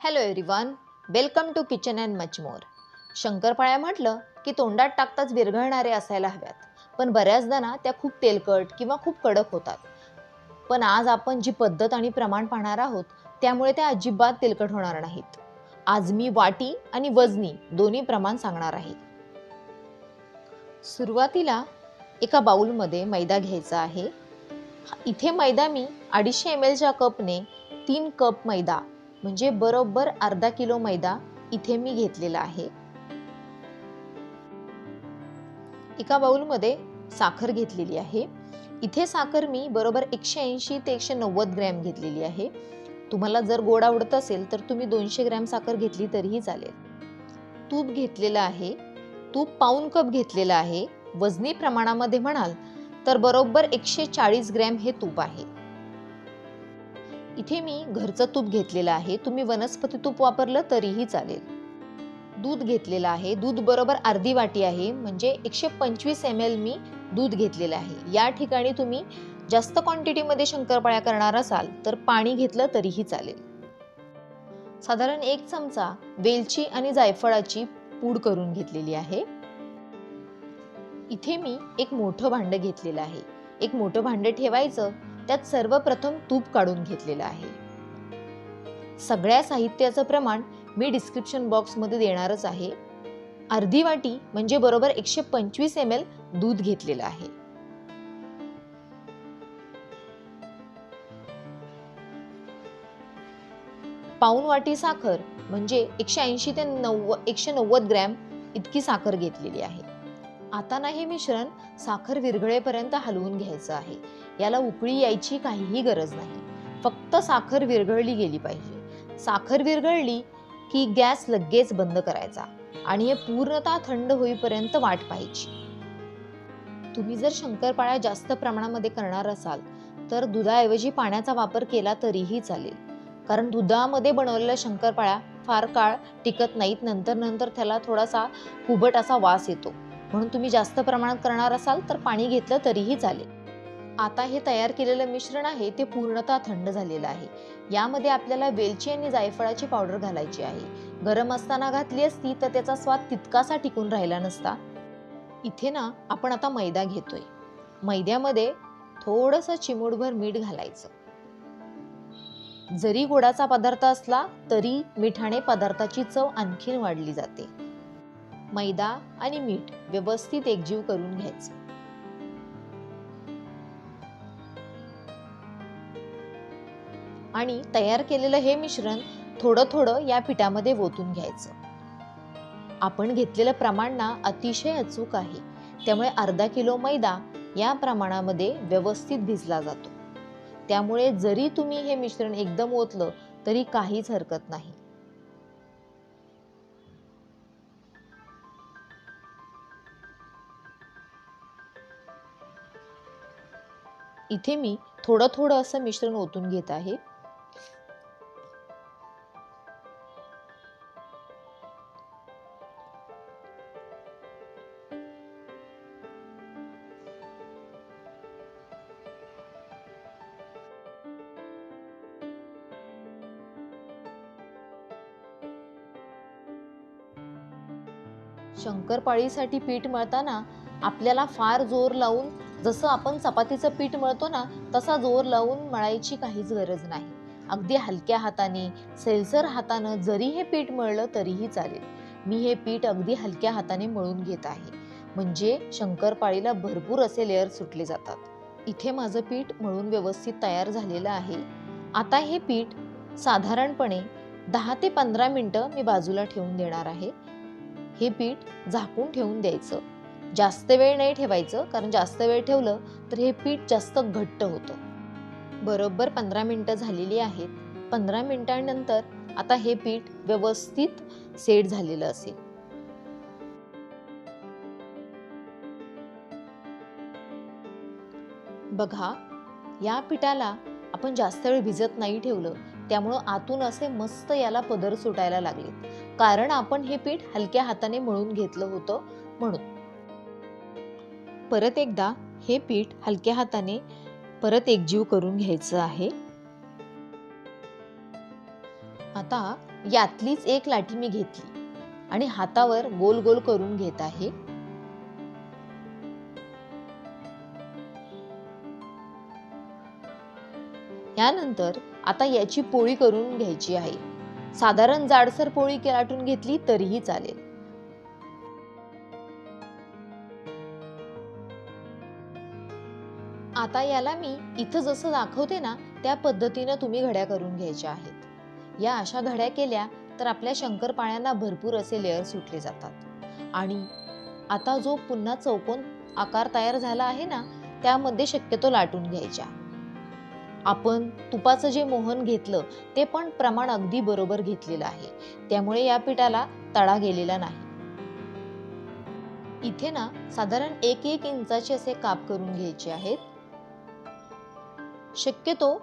Hello everyone welcome to kitchen and much more शंकरपाळ्या म्हटलं की तोंडात टाकताच विरघळणारे असायला हव्यात. पण बऱ्याचदा ना त्या खूप तेलकट किंवा खूप कडक होतात. पण आज आपण जी पद्धत आणि प्रमाण पाहणार आहोत त्यामुळे त्या अजिबात तेलकट होणार नाहीत. आज मी वाटी आणि वजनी दोन्ही प्रमाण सांगणार आहे. सुरुवातीला एका बाऊलमध्ये मैदा घ्यायचा आहे. इथे मैदा मी अडीचशे एम एलच्या कपने तीन कप मैदा म्हणजे बरोबर अर्धा किलो मैदा इथे मी घेतलेला आहे. एका बाउलमध्ये साखर घेतलेली आहे. इथे साखर मी बरोबर एकशे ऐंशी ते एकशे नव्वद ग्रॅम घेतलेली आहे. तुम्हाला जर गोड आवडत असेल तर तुम्ही दोनशे ग्रॅम साखर घेतली तरीही चालेल. तूप घेतलेलं आहे. तूप पाऊन कप घेतलेलं आहे. वजनी प्रमाणामध्ये म्हणाल तर बरोबर एकशे चाळीस ग्रॅम हे तूप आहे. इथे मी घरचं तूप घेतलेलं आहे. तुम्ही वनस्पती तूप वापरलं तरीही चालेल. दूध घेतलेलं आहे. दूध बरोबर अर्धी वाटी आहे. म्हणजे एकशे पंचवीस एम एल मी दूध घेतलेलं आहे. या ठिकाणी तुम्ही जास्त क्वांटिटीमध्ये शंकरपाळ्या करणार असाल तर पाणी घेतलं तरीही चालेल. साधारण एक चमचा वेलची आणि जायफळाची पूड करून घेतलेली आहे. इथे मी एक मोठं भांड घेतलेलं आहे. एक मोठं भांड ठेवायचं त्यात सर्वप्रथम तूप काढून घेतलेलं आहे. सगळ्या साहित्याचं प्रमाण मी डिस्क्रिप्शन बॉक्समध्ये देणारच आहे. अर्धी वाटी म्हणजे बरोबर एकशे पंचवीस एम एल दूध घेतलेलं आहे. पाऊन वाटी साखर म्हणजे एकशे ऐंशी ते नव्वद एकशे नव्वद ग्रॅम इतकी साखर घेतलेली आहे. आता नाही हे मिश्रण साखर विरघळेपर्यंत हलवून घ्यायचं आहे. याला उकळी यायची काहीही गरज नाही. फक्त साखर विरघळली गेली पाहिजे. साखर विरघळली की गॅस लगेच बंद करायचा आणि हे पूर्णतः थंड होईपर्यंत वाट पाहायची. तुम्ही जर शंकरपाळ्या जास्त प्रमाणामध्ये करणार असाल तर दुधाऐवजी पाण्याचा वापर केला तरीही चालेल. कारण दुधामध्ये बनवलेल्या शंकरपाळ्या फार काळ टिकत नाहीत नंतर नंतर त्याला थोडासा हुबट असा वास येतो. म्हणून तुम्ही जास्त प्रमाणात करणार असाल तर पाणी घेतलं तरीही चालेल. आता हे तयार केलेलं मिश्रण आहे ते पूर्णतः थंड झालेलं आहे. यामध्ये आपल्याला वेलची आणि जायफळाची पावडर घालायची आहे. गरम असताना घातली असती तर त्याचा स्वाद तितकासा टिकून राहिला नसता. इथे ना आपण आता मैदा घेतोय. मैद्यामध्ये थोडंसं चिमूटभर मीठ घालायचं. जरी गोडाचा पदार्थ असला तरी मिठाने पदार्थाची चव आणखीन वाढली जाते. मैदा आणि मीठ व्यवस्थित एकजीव करून घ्यायचं. आणि तयार केलेलं हे मिश्रण थोडं थोडं या पिठामध्ये ओतून घ्यायचं. आपण घेतलेलं प्रमाण ना अतिशय अचूक आहे. त्यामुळे अर्धा किलो मैदा या प्रमाणामध्ये व्यवस्थित भिजला जातो. त्यामुळे जरी तुम्ही हे मिश्रण एकदम ओतलं तरी काहीच हरकत नाही. इथे मी थोडं थोडं असं मिश्रण ओतून घेत आहे. शंकरपाळीसाठी पीठ मळताना आपल्याला फार जोर लावून जसं आपण चपातीचं पीठ मळतो ना तसा जोर लावून मळायची काहीच गरज नाही. अगदी हलक्या हाताने सैलसर हातानं जरी हे पीठ मळलं तरीही चालेल. मी हे पीठ अगदी हलक्या हाताने मळून घेत आहे. म्हणजे शंकरपाळीला भरपूर असे लेअर सुटले जातात. इथे माझं पीठ मळून व्यवस्थित तयार झालेलं आहे. आता हे पीठ साधारणपणे दहा ते पंधरा मिनटं मी बाजूला ठेवून देणार आहे. हे पीठ झाकून ठेवून द्यायचं. जास्त वेळ नाही ठेवायचं कारण जास्त वेळ ठेवलं तर हे पीठ जास्त घट्ट होतं. बरोबर पंधरा मिनटं झालेली आहेत. पंधरा मिनटांनंतर आता हे पीठ व्यवस्थित सेट झालेलं असेल. बघा या पिठाला आपण जास्त वेळ भिजत नाही ठेवलं त्यामुळं आतून असे मस्त याला पदर सुटायला लागले कारण आपण हे पीठ हलक्या हाताने मळून घेतलं होतं म्हणून. परत एकदा हे पीठ हलक्या हाताने परत एकजीव करून घ्यायचं आहे. आता यातलीच एक लाटी मी घेतली आणि हातावर गोल गोल करून घेत आहे. यानंतर आता याची पोळी करून घ्यायची आहे. साधारण जाडसर पोळी लाटून घेतली तरीही चालेल. आता याला मी इथं जसं दाखवते ना त्या पद्धतीनं तुम्ही घड्या करून घ्यायच्या आहेत. या अशा घड्या केल्या तर आपल्या शंकरपाळ्यांना भरपूर असे लेअर सुटले जातात. आणि आता जो पुन्हा चौकोन आकार तयार झाला आहे ना त्यामध्ये शक्यतो लाटून घ्यायच्या. आपण तुपाचं जे मोहन घेतलं ते पण प्रमाण अगदी बरोबर घेतलेलं आहे. त्यामुळे या पिठाला तडा गेलेला नाही. इथे ना साधारण एक एक इंचाचे असे काप करून घ्यायचे आहेत. शक्यतो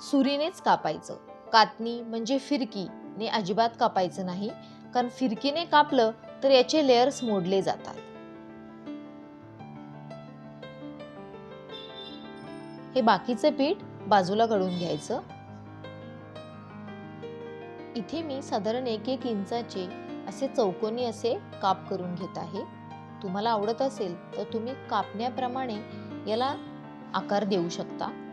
सुरीनेच कापायचं. कातणी म्हणजे फिरकीने अजिबात कापायचं नाही. कारण फिरकीने कापलं तर याचे लेयर्स मोडले जातात. हे बाकीचं पीठ बाजूला गळून घ्यायचं. इथे मी साधारण एक एक इंचाचे असे चौकोनी असे काप करून घेत आहे. तुम्हाला आवडत असेल तर तुम्ही कापण्याप्रमाणे याला आकार देऊ शकता.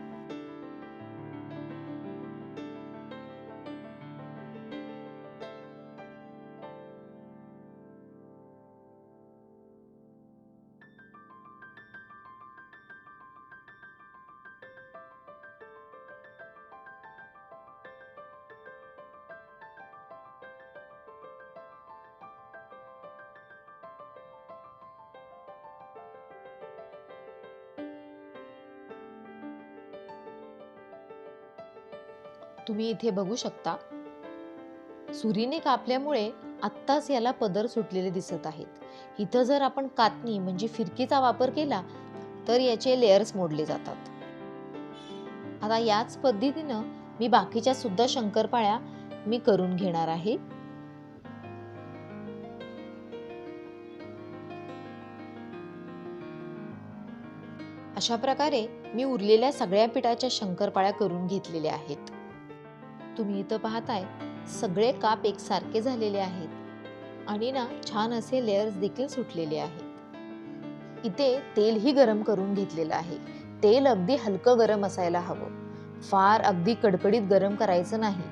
तुम्ही इथे बघू शकता. सुरीने कापल्यामुळे आत्ताच याला पदर सुटलेले दिसत आहेत. इथं जर आपण कातणी म्हणजे फिरकीचा वापर केला तर याचे लेयर्स मोडले जातात. आता याच पद्धतीनं मी बाकीच्या सुद्धा शंकरपाळ्या मी करून घेणार आहे. अशा प्रकारे मी उरलेल्या सगळ्या पिठाच्या शंकरपाळ्या करून घेतलेल्या आहेत. तुम्ही इथं पाहताय सगळे काप एकसारखे झालेले आहेत. आणि ना छान असे लेयर्स देखील सुटलेले आहेत. इथे तेलही गरम करून घेतलेलं आहे. तेल अगदी हलकं गरम असायला हवं. फार अगदी कडकडीत गरम करायचं नाही.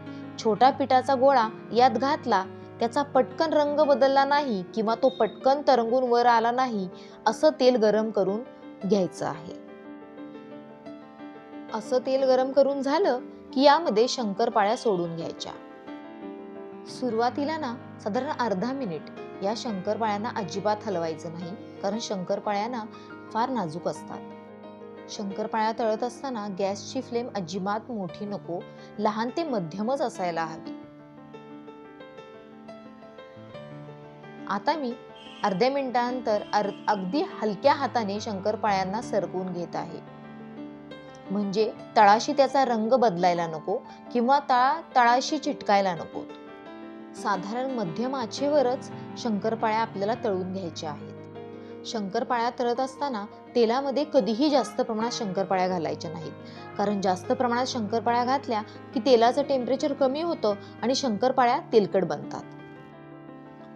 छोटा पिठाचा गोळा यात घातला त्याचा पटकन रंग बदलला नाही किंवा तो पटकन तरंगून वर आला नाही असं तेल गरम करून घ्यायचं आहे. असं तेल गरम करून झालं की यामध्ये शंकरपाळ्या सोडून घ्यायच्या. सुरुवातीला ना साधारण अर्धा मिनिट या शंकरपाळ्यांना अजिबात हलवायचं नाही कारण शंकरपाळ्यांना फार नाजूक असतात. शंकरपाळ्या तळत असताना गॅसची फ्लेम अजिबात मोठी नको लहान ते मध्यमच असायला हवी. आता मी अर्ध्या मिनिटानंतर अगदी हलक्या हाताने शंकरपाळ्यांना सरकून घेत आहे. म्हणजे तळाशी त्याचा रंग बदलायला नको किंवा तळा तळाशी चिटकायला नको. साधारण मध्यम आचेवरच शंकरपाळ्या आपल्याला तळून घ्यायच्या आहेत. शंकरपाळ्या तळत असताना तेलामध्ये कधीही जास्त प्रमाणात शंकरपाळ्या घालायच्या नाहीत. कारण जास्त प्रमाणात शंकरपाळ्या घातल्या की तेलाचं टेम्परेचर कमी होतं आणि शंकरपाळ्या तेलकट बनतात.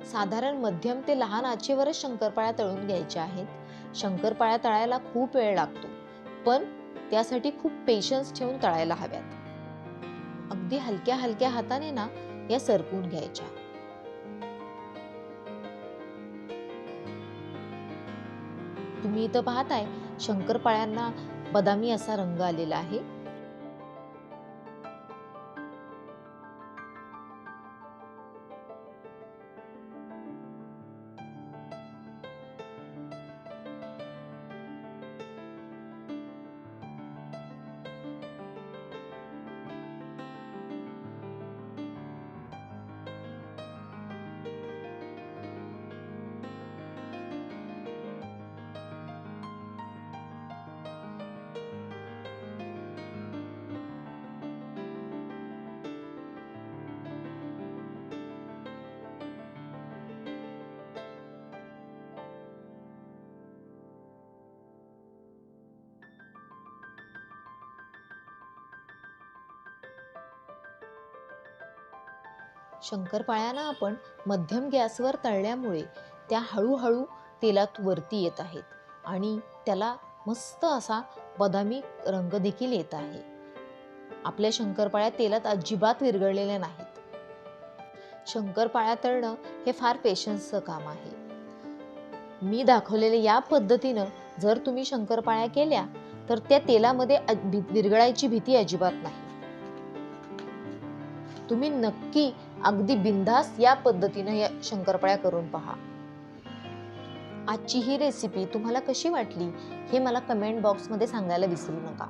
साधारण मध्यम ते लहान आचेवरच शंकरपाळ्या तळून घ्यायच्या आहेत. शंकरपाळ्या तळायला खूप वेळ लागतो. पण त्यासाठी खूप पेशन्स ठेवून तळायला हव्यात. अगदी हलक्या हलक्या हाताने ना या सरकून घ्यायच्या. तुम्ही इथं पाहताय शंकरपाळ्यांना बदामी असा रंग आलेला आहे. शंकरपाळ्यांना आपण मध्यम गॅसवर तळल्यामुळे त्या हळूहळू तेलात वरती येत आहेत आणि त्याला मस्त असा बदामी रंग देखील येत आहे. आपल्या शंकरपाळ्या तेलात अजिबात विरघळलेल्या नाहीत. शंकरपाळ्या तळणं हे फार पेशन्सचं काम आहे. मी दाखवलेल्या या पद्धतीनं जर तुम्ही शंकरपाळ्या केल्या तर त्या तेलामध्ये विरघळायची भीती अजिबात नाही. तुम्ही नक्की अगदी बिंदास या पद्धतीनं या शंकरपाळ्या करून पहा. आजची ही रेसिपी तुम्हाला कशी वाटली हे मला कमेंट बॉक्समध्ये सांगायला विसरू नका.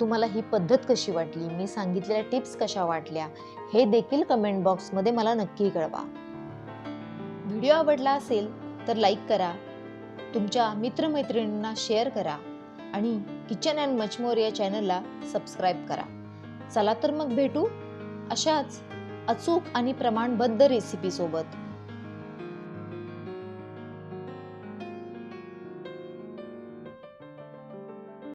तुम्हाला ही पद्धत कशी वाटली मी सांगितलेल्या टिप्स कशा वाटल्या हे देखील कमेंट बॉक्समध्ये मला नक्की कळवा. व्हिडिओ आवडला असेल तर लाईक करा तुमच्या मित्रमैत्रिणींना शेअर करा आणि किचन अँड मचमोर या चॅनलला सबस्क्राईब करा. चला तर मग भेटू अशाच अचूक आणि प्रमाणबद्ध रेसिपीसोबत